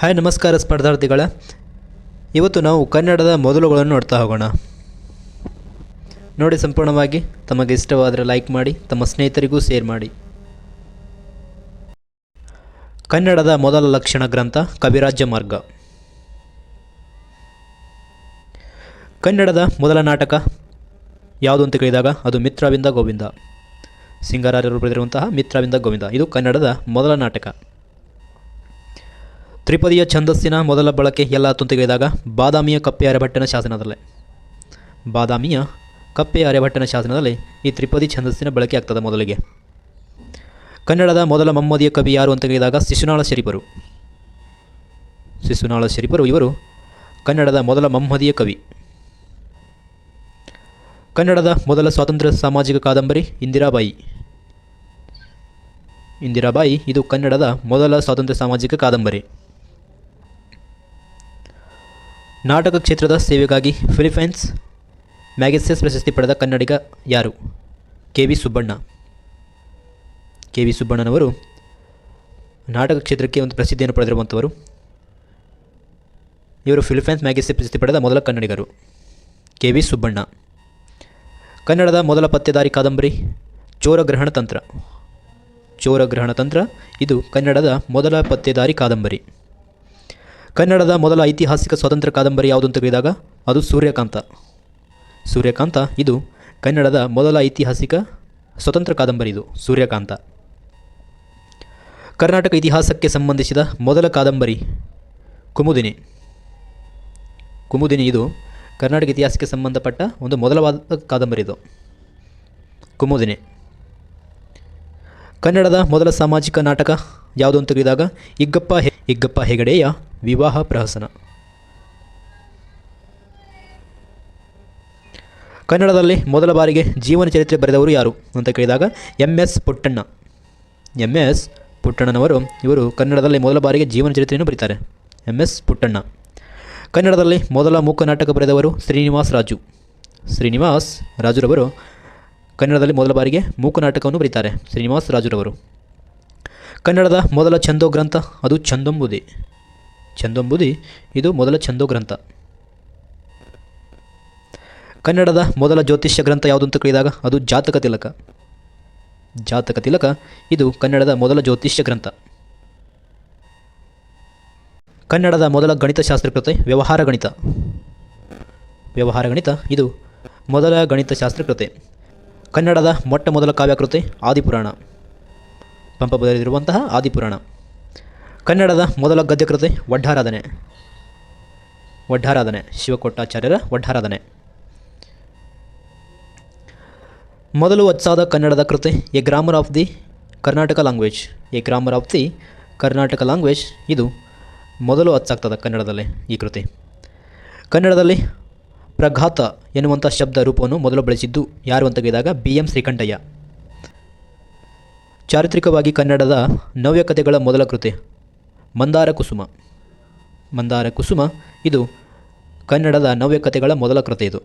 Hi, ನಮಸ್ಕಾರ ಸ್ಪರ್ಧಾರ್ಥಿಗಳ. ಇವತ್ತು ನಾವು ಕನ್ನಡದ ಮೊದಲುಗಳನ್ನು ನೋಡ್ತಾ ಹೋಗೋಣ. ನೋಡಿ ಸಂಪೂರ್ಣವಾಗಿ, ತಮಗೆ ಇಷ್ಟವಾದರೆ ಲೈಕ್ ಮಾಡಿ, ತಮ್ಮ ಸ್ನೇಹಿತರಿಗೂ ಶೇರ್ ಮಾಡಿ. ಕನ್ನಡದ ಮೊದಲ ಲಕ್ಷಣ ಗ್ರಂಥ, ಕವಿರಾಜ್ಯ ಮಾರ್ಗ. ಕನ್ನಡದ ಮೊದಲ ನಾಟಕ ಯಾವುದು ಅಂತ ಕೇಳಿದಾಗ, ಅದು ಮಿತ್ರವಿಂದ ಗೋವಿಂದ. ಸಿಂಗರಾರರು ಬರೆದಿರುವಂತಹ ಮಿತ್ರವಿಂದ ಗೋವಿಂದ. ಇದು ಕನ್ನಡದ ಮೊದಲ ನಾಟಕ. ತ್ರಿಪದಿಯ ಛಂದಸ್ಸಿನ ಮೊದಲ ಬಳಕೆ ಎಲ್ಲ ತೆಗೆದಾಗ ಬಾದಾಮಿಯ ಕಪ್ಪೆ ಅರೆಭಟ್ಟನ ಶಾಸನದಲ್ಲೇ. ಬಾದಾಮಿಯ ಕಪ್ಪೆ ಅರೆಭಟ್ಟನ ಶಾಸನದಲ್ಲಿ ಈ ತ್ರಿಪದಿ ಛಂದಸ್ಸಿನ ಬಳಕೆ ಆಗ್ತದೆ ಮೊದಲಿಗೆ. ಕನ್ನಡದ ಮೊದಲ ಮಮ್ಮದಿಯ ಕವಿ ಯಾರು ಅಂತ ಕೇಳಿದಾಗ ಶಿಶುನಾಳ ಶರೀಫರು. ಶಿಶುನಾಳ ಶರೀಫರು ಇವರು ಕನ್ನಡದ ಮೊದಲ ಮಮ್ಮದಿಯ ಕವಿ. ಕನ್ನಡದ ಮೊದಲ ಸ್ವಾತಂತ್ರ್ಯ ಸಾಮಾಜಿಕ ಕಾದಂಬರಿ ಇಂದಿರಾಬಾಯಿ. ಇಂದಿರಾಬಾಯಿ ಇದು ಕನ್ನಡದ ಮೊದಲ ಸ್ವಾತಂತ್ರ್ಯ ಸಾಮಾಜಿಕ ಕಾದಂಬರಿ. ನಾಟಕ ಕ್ಷೇತ್ರದ ಸೇವೆಗಾಗಿ ಫಿಲಿಪೈನ್ಸ್ ಮ್ಯಾಗಸೆಸ್ ಪ್ರಶಸ್ತಿ ಪಡೆದ ಕನ್ನಡಿಗ ಯಾರು? K V Subbanna. K V ಸುಬ್ಬಣ್ಣನವರು ನಾಟಕ ಕ್ಷೇತ್ರಕ್ಕೆ ಒಂದು ಪ್ರಸಿದ್ಧಿಯನ್ನು ಪಡೆದಿರುವಂಥವರು. ಇವರು ಫಿಲಿಪೈನ್ಸ್ ಮ್ಯಾಗಸೆ ಪ್ರಶಸ್ತಿ ಪಡೆದ ಮೊದಲ ಕನ್ನಡಿಗರು. K V Subbanna. ಕನ್ನಡದ ಮೊದಲ ಪತ್ತೆದಾರಿ ಕಾದಂಬರಿ ಚೋರಗ್ರಹಣ ತಂತ್ರ. ಚೋರಗ್ರಹಣ ತಂತ್ರ, ಇದು ಕನ್ನಡದ ಮೊದಲ ಪತ್ತೆದಾರಿ ಕಾದಂಬರಿ. ಕನ್ನಡದ ಮೊದಲ ಐತಿಹಾಸಿಕ ಸ್ವತಂತ್ರ ಕಾದಂಬರಿ ಯಾವುದು ಅಂತ ಕೇಳಿದಾಗ ಅದು ಸೂರ್ಯಕಾಂತ. ಸೂರ್ಯಕಾಂತ, ಇದು ಕನ್ನಡದ ಮೊದಲ ಐತಿಹಾಸಿಕ ಸ್ವತಂತ್ರ ಕಾದಂಬರಿ ಇದು, ಸೂರ್ಯಕಾಂತ. ಕರ್ನಾಟಕ ಇತಿಹಾಸಕ್ಕೆ ಸಂಬಂಧಿಸಿದ ಮೊದಲ ಕಾದಂಬರಿ, ಕುಮುದಿನಿ. ಕುಮುದಿನಿ ಇದು ಕರ್ನಾಟಕ ಇತಿಹಾಸಕ್ಕೆ ಸಂಬಂಧಪಟ್ಟ ಒಂದು ಮೊದಲವಾದ ಕಾದಂಬರಿ ಇದು. ಕುಮುದಿನಿ. ಕನ್ನಡದ ಮೊದಲ ಸಾಮಾಜಿಕ ನಾಟಕ ಯಾವುದು ಅಂತ ತಿಳಿದಾಗ ಇಗ್ಗಪ್ಪ ಹೆ, ಇಗ್ಗಪ್ಪ ಹೆಗಡೆಯ ವಿವಾಹ ಪ್ರಹಸನ. ಕನ್ನಡದಲ್ಲಿ ಮೊದಲ ಬಾರಿಗೆ ಜೀವನ ಚರಿತ್ರೆ ಬರೆದವರು ಯಾರು ಅಂತ ಕೇಳಿದಾಗ M S Puttanna. M S ಪುಟ್ಟಣ್ಣನವರು ಇವರು ಕನ್ನಡದಲ್ಲಿ ಮೊದಲ ಬಾರಿಗೆ ಜೀವನ ಚರಿತ್ರೆಯನ್ನು ಬರೀತಾರೆ. M S Puttanna. ಕನ್ನಡದಲ್ಲಿ ಮೊದಲ ಮೂಕ ನಾಟಕ ಬರೆದವರು ಶ್ರೀನಿವಾಸ್ ರಾಜು. ಶ್ರೀನಿವಾಸ್ ರಾಜುರವರು ಕನ್ನಡದಲ್ಲಿ ಮೊದಲ ಬಾರಿಗೆ ಮೂಕ ನಾಟಕವನ್ನು ಬರೀತಾರೆ. ಶ್ರೀನಿವಾಸ್ ರಾಜುರವರು. ಕನ್ನಡದ ಮೊದಲ ಛಂದೋ ಗ್ರಂಥ ಅದು ಛಂದೊಂಬುದಿ. ಛಂದೊಂಬುದಿ, ಇದು ಮೊದಲ ಛಂದೋ ಗ್ರಂಥ ಕನ್ನಡದ ಮೊದಲ ಜ್ಯೋತಿಷ್ಯ ಗ್ರಂಥ ಯಾವುದು ಅಂತ ಕೇಳಿದಾಗ ಅದು ಜಾತಕ ತಿಲಕ. ಜಾತಕ ತಿಲಕ, ಇದು ಕನ್ನಡದ ಮೊದಲ ಜ್ಯೋತಿಷ್ಯ ಗ್ರಂಥ. ಕನ್ನಡದ ಮೊದಲ ಗಣಿತಶಾಸ್ತ್ರ ಕೃತೆ, ವ್ಯವಹಾರ ಗಣಿತ. ವ್ಯವಹಾರ ಗಣಿತ, ಇದು ಮೊದಲ ಗಣಿತಶಾಸ್ತ್ರ ಕೃತೆ. ಕನ್ನಡದ ಮೊಟ್ಟ ಮೊದಲ ಕಾವ್ಯಕೃತಿ ಆದಿಪುರಾಣ. ಪಂಪ ಬರೆದಿರುವಂತಹ ಆದಿಪುರಾಣ. ಕನ್ನಡದ ಮೊದಲ ಗದ್ಯಕೃತೆ ವಡ್ಡಾರಾಧನೆ. ವಡ್ಡಾರಾಧನೆ. ಶಿವಕೊಟ್ಟಾಚಾರ್ಯರ ವಡ್ಡಾರಾಧನೆ. ಮೊದಲು ಅಚ್ಚಾದ ಕನ್ನಡದ ಕೃತೆ a grammar of the Karnataka language. A grammar of the Karnataka language ಇದು ಮೊದಲು ಅಚ್ಚಾಗ್ತದೆ ಕನ್ನಡದಲ್ಲಿ ಈ ಕೃತಿ. ಕನ್ನಡದಲ್ಲಿ ಪ್ರಘಾತ ಎನ್ನುವಂಥ ಶಬ್ದ ರೂಪವನ್ನು ಮೊದಲು ಬಳಸಿದ್ದು ಯಾರು ಅಂತ ಕೇಳಿದಾಗ ಬಿ ಎಂ ಶ್ರೀಕಂಠಯ್ಯ. ಚಾರಿತ್ರಿಕವಾಗಿ ಕನ್ನಡದ ನವ್ಯ ಕಥೆಗಳ ಮೊದಲ ಕೃತಿ ಮಂದಾರ ಕುಸುಮ. ಮಂದಾರ ಕುಸುಮ, ಇದು ಕನ್ನಡದ ನವ್ಯ ಕಥೆಗಳ ಮೊದಲ ಕೃತಿ ಇದು.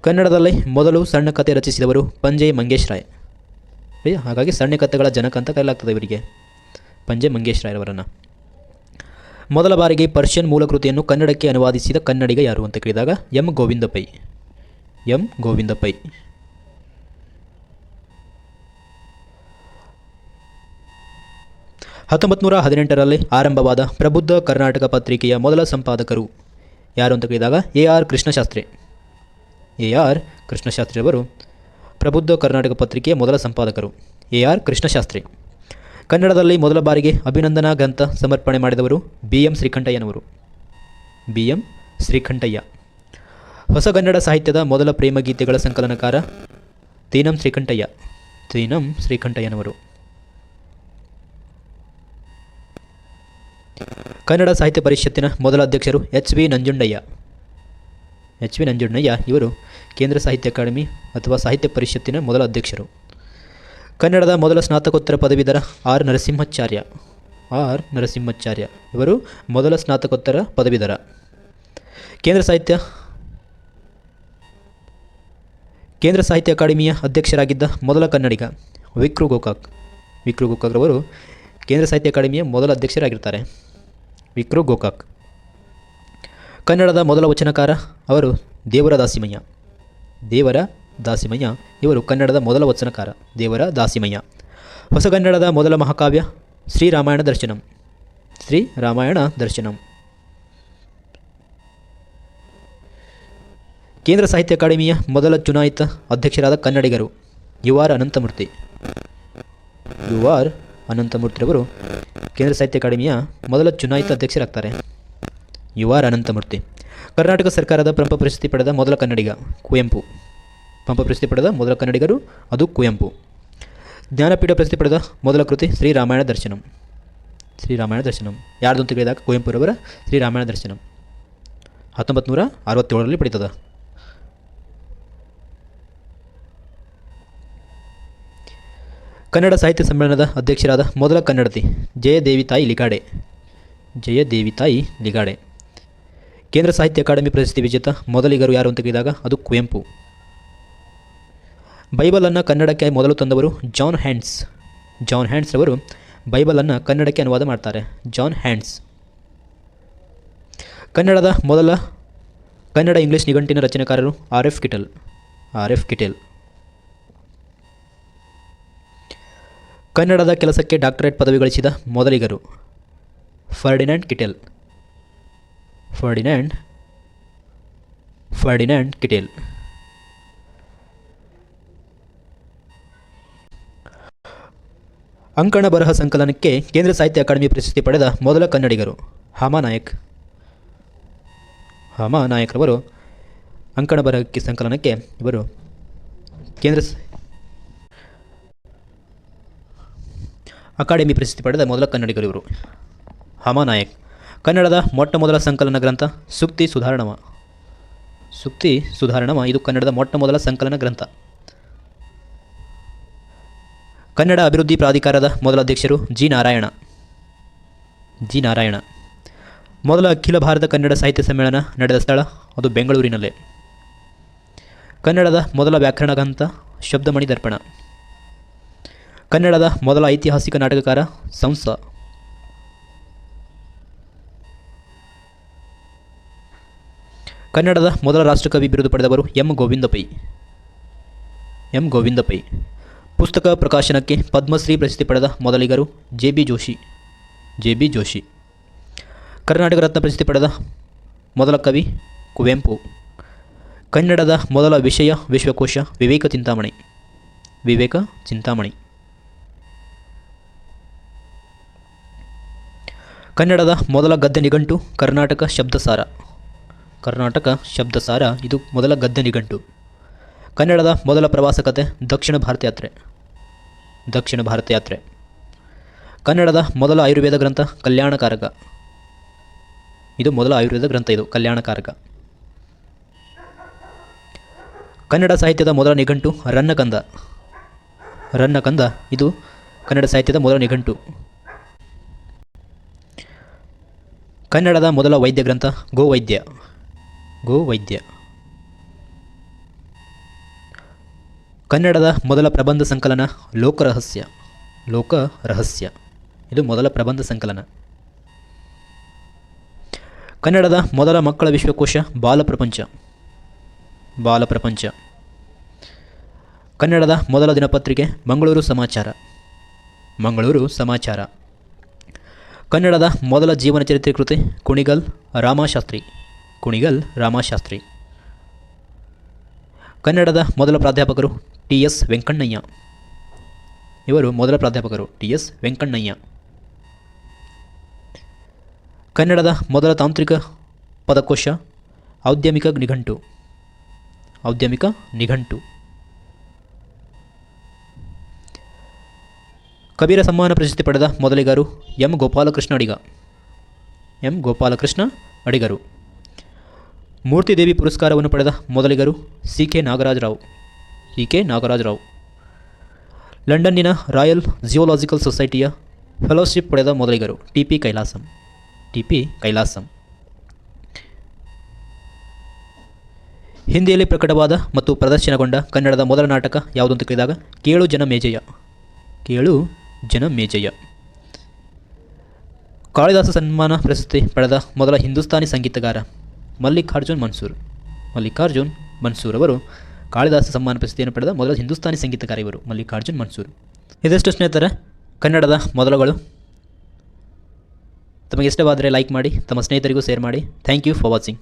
ಕನ್ನಡದಲ್ಲಿ ಮೊದಲು ಸಣ್ಣ ಕಥೆ ರಚಿಸಿದವರು ಪಂಜೆ ಮಂಗೇಶ್ ರಾಯ್ ಹಾಗಾಗಿ ಸಣ್ಣ ಕಥೆಗಳ ಜನಕ ಅಂತ ಕರೆಯಲಾಗ್ತದೆ ಇವರಿಗೆ. ಪಂಜೆ ಮಂಗೇಶ್ ರಾಯ್ರವರನ್ನು ಮೊದಲ ಬಾರಿಗೆ ಪರ್ಷಿಯನ್ ಮೂಲ ಕೃತಿಯನ್ನು ಕನ್ನಡಕ್ಕೆ ಅನುವಾದಿಸಿದ ಕನ್ನಡಿಗ ಯಾರು ಅಂತ ಕೇಳಿದಾಗ ಎಂ ಗೋವಿಂದ ಪೈ ಎಂ ಗೋವಿಂದ ಪೈ ಹತ್ತೊಂಬತ್ತು ನೂರ ಹದಿನೆಂಟರಲ್ಲಿ ಆರಂಭವಾದ ಪ್ರಬುದ್ಧ ಕರ್ನಾಟಕ ಪತ್ರಿಕೆಯ ಮೊದಲ ಸಂಪಾದಕರು. ಯಾರು ಅಂತ ಕೇಳಿದಾಗ A R Krishnashastri. A R ಕೃಷ್ಣಶಾಸ್ತ್ರಿಯವರು Prabuddha Karnataka ಪತ್ರಿಕೆಯ ಮೊದಲ ಸಂಪಾದಕರು. A R Krishnashastri. ಕನ್ನಡದಲ್ಲಿ ಮೊದಲ ಬಾರಿಗೆ ಅಭಿನಂದನಾ ಗ್ರಂಥ ಸಮರ್ಪಣೆ ಮಾಡಿದವರು B M ಶ್ರೀಕಂಠಯ್ಯನವರು. B M Srikantaiah. ಹೊಸಗನ್ನಡ ಸಾಹಿತ್ಯದ ಮೊದಲ ಪ್ರೇಮಗೀತೆಗಳ ಸಂಕಲನಕಾರ ತೀನಂ ಶ್ರೀಕಂಠಯ್ಯ. ತೀನಂ ಶ್ರೀಕಂಠಯ್ಯನವರು. ಕನ್ನಡ ಸಾಹಿತ್ಯ ಪರಿಷತ್ತಿನ ಮೊದಲ ಅಧ್ಯಕ್ಷರು H V Nanjundaiah. H V Nanjundaiah ಇವರು ಕೇಂದ್ರ ಸಾಹಿತ್ಯ ಅಕಾಡೆಮಿ ಅಥವಾ ಸಾಹಿತ್ಯ ಪರಿಷತ್ತಿನ ಮೊದಲ ಅಧ್ಯಕ್ಷರು. ಕನ್ನಡದ ಮೊದಲ ಸ್ನಾತಕೋತ್ತರ ಪದವೀಧರ ಆರ್ ನರಸಿಂಹಾಚಾರ್ಯ. ಆರ್ ನರಸಿಂಹಾಚಾರ್ಯ ಇವರು ಮೊದಲ ಸ್ನಾತಕೋತ್ತರ ಪದವೀಧರ. ಕೇಂದ್ರ ಸಾಹಿತ್ಯ ಕೇಂದ್ರ ಸಾಹಿತ್ಯ ಅಕಾಡೆಮಿಯ ಅಧ್ಯಕ್ಷರಾಗಿದ್ದ ಮೊದಲ ಕನ್ನಡಿಗ ವಿಕ್ರು ಗೋಕಾಕ್. ವಿಕ್ರು ಗೋಕಾಕ್ರವರು ಕೇಂದ್ರ ಸಾಹಿತ್ಯ ಅಕಾಡೆಮಿಯ ಮೊದಲ ಅಧ್ಯಕ್ಷರಾಗಿರ್ತಾರೆ. ವಿಕ್ರು ಗೋಕಾಕ್. ಕನ್ನಡದ ಮೊದಲ ವಚನಕಾರ ಅವರು ದೇವರ ದಾಸಿಮಯ್ಯ. ದೇವರ ದಾಸಿಮಯ್ಯ ಇವರು ಕನ್ನಡದ ಮೊದಲ ವಚನಕಾರ. ದೇವರ ದಾಸಿಮಯ್ಯ. ಹೊಸಗನ್ನಡದ ಮೊದಲ ಮಹಾಕಾವ್ಯ ಶ್ರೀರಾಮಾಯಣ ದರ್ಶನಂ. ಶ್ರೀ ರಾಮಾಯಣ ದರ್ಶನಂ. ಕೇಂದ್ರ ಸಾಹಿತ್ಯ ಅಕಾಡೆಮಿಯ ಮೊದಲ ಚುನಾಯಿತ ಅಧ್ಯಕ್ಷರಾದ ಕನ್ನಡಿಗರು U R Ananthamurthy. U R ಅನಂತಮೂರ್ತಿರವರು ಕೇಂದ್ರ ಸಾಹಿತ್ಯ ಅಕಾಡೆಮಿಯ ಮೊದಲ ಚುನಾಯಿತ ಅಧ್ಯಕ್ಷರಾಗ್ತಾರೆ. U R Ananthamurthy. ಕರ್ನಾಟಕ ಸರ್ಕಾರದ ಪಂಪ ಪ್ರಶಸ್ತಿ ಪಡೆದ ಮೊದಲ ಕನ್ನಡಿಗ ಕುವೆಂಪು. ಪಂಪ ಪ್ರಶಸ್ತಿ ಪಡೆದ ಮೊದಲ ಕನ್ನಡಿಗರು ಅದು ಕುವೆಂಪು. ಜ್ಞಾನಪೀಠ ಪ್ರಶಸ್ತಿ ಪಡೆದ ಮೊದಲ ಕೃತಿ ಶ್ರೀರಾಮಾಯಣ ದರ್ಶನಂ. ಶ್ರೀರಾಮಾಯಣ ದರ್ಶನಂ. ಯಾರ್ದು ಅಂತ ಕೇಳಿದಾಗ ಕುವೆಂಪುರವರ ಶ್ರೀರಾಮಾಯಣ ದರ್ಶನಂ. ಹತ್ತೊಂಬತ್ತು ನೂರ ಅರವತ್ತೇಳರಲ್ಲಿ ಪಡೀತದ. ಕನ್ನಡ ಸಾಹಿತ್ಯ ಸಮ್ಮೇಳನದ ಅಧ್ಯಕ್ಷರಾದ ಮೊದಲ ಕನ್ನಡತಿ ಜಯದೇವಿ ತಾಯಿ ಲಿಗಾಡೆ. ಜಯದೇವಿ ತಾಯಿ ಲಿಗಾಡೆ. ಕೇಂದ್ರ ಸಾಹಿತ್ಯ ಅಕಾಡೆಮಿ ಪ್ರಶಸ್ತಿ ವಿಜೇತ ಮೊದಲಿಗರು ಯಾರು ಅಂತ ಕೇಳಿದಾಗ ಅದು ಕುವೆಂಪು. ಬೈಬಲನ್ನು ಕನ್ನಡಕ್ಕೆ ಮೊದಲು ತಂದವರು ಜಾನ್ ಹ್ಯಾಂಡ್ಸ್. ಜಾನ್ ಹ್ಯಾಂಡ್ಸ್ ರವರು ಬೈಬಲನ್ನು ಕನ್ನಡಕ್ಕೆ ಅನುವಾದ ಮಾಡ್ತಾರೆ. John Hands. ಕನ್ನಡದ ಮೊದಲ ಕನ್ನಡ ಇಂಗ್ಲಿಷ್ ನಿಘಂಟಿನ ರಚನೆಕಾರರು R F Kittel. R F Kittel. ಕನ್ನಡದ ಕೆಲಸಕ್ಕೆ ಡಾಕ್ಟರೇಟ್ ಪದವಿ ಗಳಿಸಿದ ಮೊದಲಿಗರು Ferdinand Kittel. Ferdinand Ferdinand Kittel. ಅಂಕಣ ಬರಹ ಸಂಕಲನಕ್ಕೆ ಕೇಂದ್ರ ಸಾಹಿತ್ಯ ಅಕಾಡೆಮಿ ಪ್ರಶಸ್ತಿ ಪಡೆದ ಮೊದಲ ಕನ್ನಡಿಗರು ಹಾಮಾನಾಯಕ್ ಅವರು ಅಂಕಣ ಬರಹಕ್ಕೆ ಸಂಕಲನಕ್ಕೆ ಇವರು. ಕೇಂದ್ರ ಅಕಾಡೆಮಿ ಪ್ರಶಸ್ತಿ ಪಡೆದ ಮೊದಲ ಕನ್ನಡಿಗರು ಇವರು. ಹಮಾನಾಯಕ್ ಕನ್ನಡದ ಮೊಟ್ಟ ಮೊದಲ ಸಂಕಲನ ಗ್ರಂಥ ಸುಕ್ತಿ ಸುಧಾರಣವ ಸುಕ್ತಿ ಸುಧಾರಣವ ಇದು ಕನ್ನಡದ ಮೊಟ್ಟ ಮೊದಲ ಸಂಕಲನ ಗ್ರಂಥ. ಕನ್ನಡ ಅಭಿವೃದ್ಧಿ ಪ್ರಾಧಿಕಾರದ ಮೊದಲ ಅಧ್ಯಕ್ಷರು ಜಿ ನಾರಾಯಣ. ಜಿ ನಾರಾಯಣ. ಮೊದಲ ಅಖಿಲ ಭಾರತ ಕನ್ನಡ ಸಾಹಿತ್ಯ ಸಮ್ಮೇಳನ ನಡೆದ ಸ್ಥಳ ಅದು ಬೆಂಗಳೂರಿನಲ್ಲೇ. ಕನ್ನಡದ ಮೊದಲ ವ್ಯಾಕರಣ ಗ್ರಂಥ ಶಬ್ದಮಣಿ ದರ್ಪಣ ಕನ್ನಡದ ಮೊದಲ ಐತಿಹಾಸಿಕ ನಾಟಕಕಾರ ಸಂಸ. ಕನ್ನಡದ ಮೊದಲ ರಾಷ್ಟ್ರಕವಿ ಬಿರುದು ಪಡೆದವರು ಎಂ ಗೋವಿಂದ ಪೈ ಎಂ ಗೋವಿಂದ ಪೈ ಪುಸ್ತಕ ಪ್ರಕಾಶನಕ್ಕೆ ಪದ್ಮಶ್ರೀ ಪ್ರಶಸ್ತಿ ಪಡೆದ ಮೊದಲಿಗರು J B Joshi. J B Joshi. Karnataka Ratna ಪ್ರಶಸ್ತಿ ಪಡೆದ ಮೊದಲ ಕವಿ ಕುವೆಂಪು. ಕನ್ನಡದ ಮೊದಲ ವಿಷಯ ವಿಶ್ವಕೋಶ ವಿವೇಕ ಚಿಂತಾಮಣಿ. ವಿವೇಕ ಚಿಂತಾಮಣಿ. ಕನ್ನಡದ ಮೊದಲ ಗದ್ಯ ನಿಘಂಟು, ಕರ್ನಾಟಕ ಶಬ್ದಸಾರ. ಕರ್ನಾಟಕ ಶಬ್ದಸಾರ, ಇದು ಮೊದಲ ಗದ್ಯ ನಿಘಂಟು. ಕನ್ನಡದ ಮೊದಲ ಪ್ರವಾಸ ಕತೆ, ದಕ್ಷಿಣ ಭಾರತ ಯಾತ್ರೆ. ದಕ್ಷಿಣ ಭಾರತ ಯಾತ್ರೆ. ಕನ್ನಡದ ಮೊದಲ ಆಯುರ್ವೇದ ಗ್ರಂಥ, ಕಲ್ಯಾಣಕಾರಕ. ಇದು ಮೊದಲ ಆಯುರ್ವೇದ ಗ್ರಂಥ ಇದು, ಕಲ್ಯಾಣಕಾರಕ. ಕನ್ನಡ ಸಾಹಿತ್ಯದ ಮೊದಲ ನಿಘಂಟು, ರನ್ನಕಂದ. ರನ್ನಕಂದ, ಇದು ಕನ್ನಡ ಸಾಹಿತ್ಯದ ಮೊದಲ ನಿಘಂಟು. ಕನ್ನಡದ ಮೊದಲ ವೈದ್ಯ ಗ್ರಂಥ ಗೋವೈದ್ಯ ಗೋವೈದ್ಯ ಕನ್ನಡದ ಮೊದಲ ಪ್ರಬಂಧ ಸಂಕಲನ ಲೋಕರಹಸ್ಯ ಲೋಕ ರಹಸ್ಯ. ಇದು ಮೊದಲ ಪ್ರಬಂಧ ಸಂಕಲನ. ಕನ್ನಡದ ಮೊದಲ ಮಕ್ಕಳ ವಿಶ್ವಕೋಶ ಬಾಲಪ್ರಪಂಚ ಬಾಲಪ್ರಪಂಚ ಕನ್ನಡದ ಮೊದಲ ದಿನಪತ್ರಿಕೆ, ಮಂಗಳೂರು ಸಮಾಚಾರ. ಮಂಗಳೂರು ಸಮಾಚಾರ. ಕನ್ನಡದ ಮೊದಲ ಜೀವನ ಚರಿತ್ರೆ ಕೃತಿ ಕುಣಿಗಲ್ ರಾಮಶಾಸ್ತ್ರಿ. ಕುಣಿಗಲ್ ರಾಮಶಾಸ್ತ್ರಿ. ಕನ್ನಡದ ಮೊದಲ ಪ್ರಾಧ್ಯಾಪಕರು ಟಿ ಎಸ್ ವೆಂಕಣ್ಣಯ್ಯ. ಇವರು ಮೊದಲ ಪ್ರಾಧ್ಯಾಪಕರು ಟಿ ಎಸ್ ವೆಂಕಣ್ಣಯ್ಯ. ಕನ್ನಡದ ಮೊದಲ ತಾಂತ್ರಿಕ ಪದಕೋಶ ಔದ್ಯಮಿಕ ನಿಘಂಟು. ಔದ್ಯಮಿಕ ನಿಘಂಟು. ಕಬೀರ ಸಮ್ಮಾನ ಪ್ರಶಸ್ತಿ ಪಡೆದ ಮೊದಲಿಗರು ಎಂ ಗೋಪಾಲಕೃಷ್ಣ ಅಡಿಗ. ಎಂ ಗೋಪಾಲಕೃಷ್ಣ ಅಡಿಗರು. ಮೂರ್ತಿದೇವಿ ಪುರಸ್ಕಾರವನ್ನು ಪಡೆದ ಮೊದಲಿಗರು C K Nagarajarao. C K Nagarajarao. ಲಂಡನ್ನಿನ royal geological ಸೊಸೈಟಿಯ ಫೆಲೋಶಿಪ್ ಪಡೆದ ಮೊದಲಿಗರು T P Kailasam. T P Kailasam. ಹಿಂದಿಯಲ್ಲಿ ಪ್ರಕಟವಾದ ಮತ್ತು ಪ್ರದರ್ಶನಗೊಂಡ ಕನ್ನಡದ ಮೊದಲ ನಾಟಕ ಯಾವುದು ಅಂತ ಕೇಳಿದಾಗ ಕೇಳು ಜನ ಮೇಜಯ ಕೇಳು ಜನ ಮೇಜಯ ಕಾಳಿದಾಸ ಸನ್ಮಾನ ಪ್ರಶಸ್ತಿ ಪಡೆದ ಮೊದಲ ಹಿಂದೂಸ್ತಾನಿ ಸಂಗೀತಗಾರ ಮಲ್ಲಿಕಾರ್ಜುನ್ ಮನ್ಸೂರ್. ಮಲ್ಲಿಕಾರ್ಜುನ್ ಮನ್ಸೂರ್ ಅವರು ಕಾಳಿದಾಸ ಸನ್ಮಾನ ಪ್ರಶಸ್ತಿಯನ್ನು ಪಡೆದ ಮೊದಲ ಹಿಂದೂಸ್ತಾನಿ ಸಂಗೀತಗಾರ ಇವರು ಮಲ್ಲಿಕಾರ್ಜುನ್ ಮನ್ಸೂರ್. ಇದೆಷ್ಟು ಸ್ನೇಹಿತರೆ? ಕನ್ನಡದ ಮೊದಲುಗಳು. ತಮಗೆ ಇಷ್ಟವಾದರೆ ಲೈಕ್ ಮಾಡಿ, ತಮ್ಮ ಸ್ನೇಹಿತರಿಗೂ ಶೇರ್ ಮಾಡಿ. Thank you for watching.